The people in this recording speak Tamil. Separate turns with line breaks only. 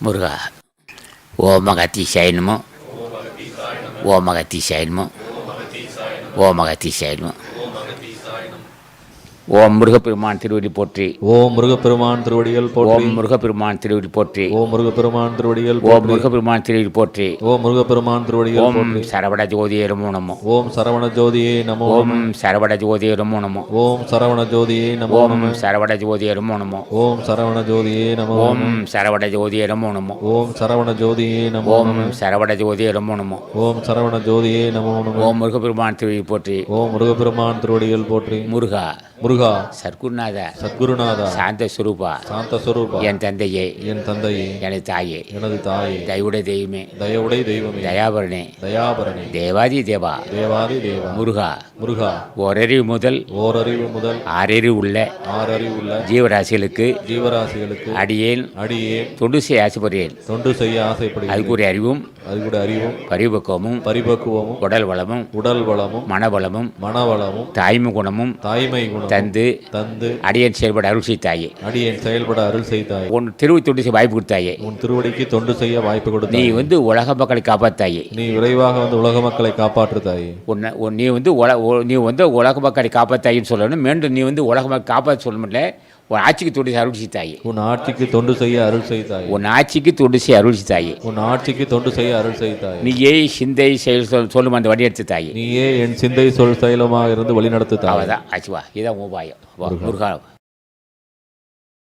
முருகா ஓமகத்தி சைனமோ ஓமகத்தி சைனமோ ஓமகத்தி சைனமோ ஓம் முருகப்பெருமான் திருவடி போற்றி.
ஓம் முருகப்பெருமான் திருவடிகள் போற்றி.
ஓம் முருகப்பெருமான் திருவடி போற்றி.
ஓம் முருகப்பெருமான் திருவடிகள்
ஓம் முருகப்பெருமான் திருவடி போற்றி.
ஓம் முருகப்பெருமான் திருவடிகள்
ஓம்
போற்றி.
சரவண ஜோதியே நமோ நமோ.
ஓம் சரவண ஜோதியே நமோ
ஓம் சரவண ஜோதியே நமோ நமோ.
ஓம் சரவண ஜோதியே நமோ
ஓம் சரவண ஜோதியே நமோ நமோ.
ஓம் சரவண ஜோதியே நமோ
ஓம் சரவண ஜோதியே நமோ நமோ.
ஓம் சரவண ஜோதியே நமோ
ஓம் சரவண ஜோதியே நமோ நமோ.
ஓம் சரவண ஜோதியே நமோ நமோ.
ஓம் முருகப்பெருமான் திருவடி போற்றி.
ஓம் முருகப்பெருமான் திருவடிகள் போற்றி.
முருகா.
முருகா.
சர்க்குருநாத
சத்குருநாதா.
சாந்த சுரூபா
சாந்த சொரூபா
என் தந்தையே.
என் தந்தையே.
எனது தாயே.
எனது தாயே.
தயவுடைய தெய்வமே.
தயவுடை தெய்வமே.
தயாபரணே
தயாபரணே
தேவாதி தேவா.
தேவாதி தேவா.
முருகா.
முருகா.
ஓரறிவு முதல்
ஓரறிவு முதல்
ஆறறிவு உள்ள
ஆறறிவு உள்ள
ஜீவராசிகளுக்கு
ஜீவராசிகளுக்கு
அடியேன்.
அடியே
தொண்டு செய்ய ஆசைப்படுறேன்
தொண்டு செய்ய ஆசைப்படுகிறேன்.
அதுக்குரிய அறிவும்
அது கூட அறிவும்
பரிபக்குவமும்
பரிபக்குவமும்
உடல் வளமும்
உடல் வளமும்
மனபலமும்
மனவளமும்
தாய்மை குணமும்
தாய்மை குணம்
தந்து
தந்து
அடியேன் செயல்பட அருள் செய்தாயே.
அடியேன் செயல்பட அருள் செய்தாய்.
உன் திருவி தொண்டு செய்ய வாய்ப்பு கொடுத்தாயே.
உன் திருவடிக்கு தொண்டு செய்ய வாய்ப்பு
நீ
கொடுத்தாய்
வந்து உலக மக்களை காப்பாத்தாயே.
நீ விரைவாக வந்து உலக மக்களை காப்பாற்று தாயே
உன்னை உன் நீ வந்து உல நீ வந்து உலக மக்களை காப்பாத்தாயின்னு சொல்லணும். மீண்டும் நீ வந்து உலக மக்களை காப்பாற்ற சொல்ல முடியல. உன் ஆட்சிக்கு தொண்டு செய்ய அருள் செய்தாயே.
உன் ஆட்சிக்கு தொண்டு செய்ய அருள் செய்தாய்.
உன் ஆட்சிக்கு தொண்டு செய்ய அருள் செய்தாயே.
உன் ஆட்சிக்கு தொண்டு செய்ய அருள் செய்தாய்.
நீயே சிந்தை செயல் சொல் சொல்லும் அந்த வழி எடுத்து தாயே
நீயே என் சிந்தை சொல் செயலமாக இருந்து வழிநடத்து தாய்
அவதான் ஆச்சுவா இதான் உபாயம். முருகா.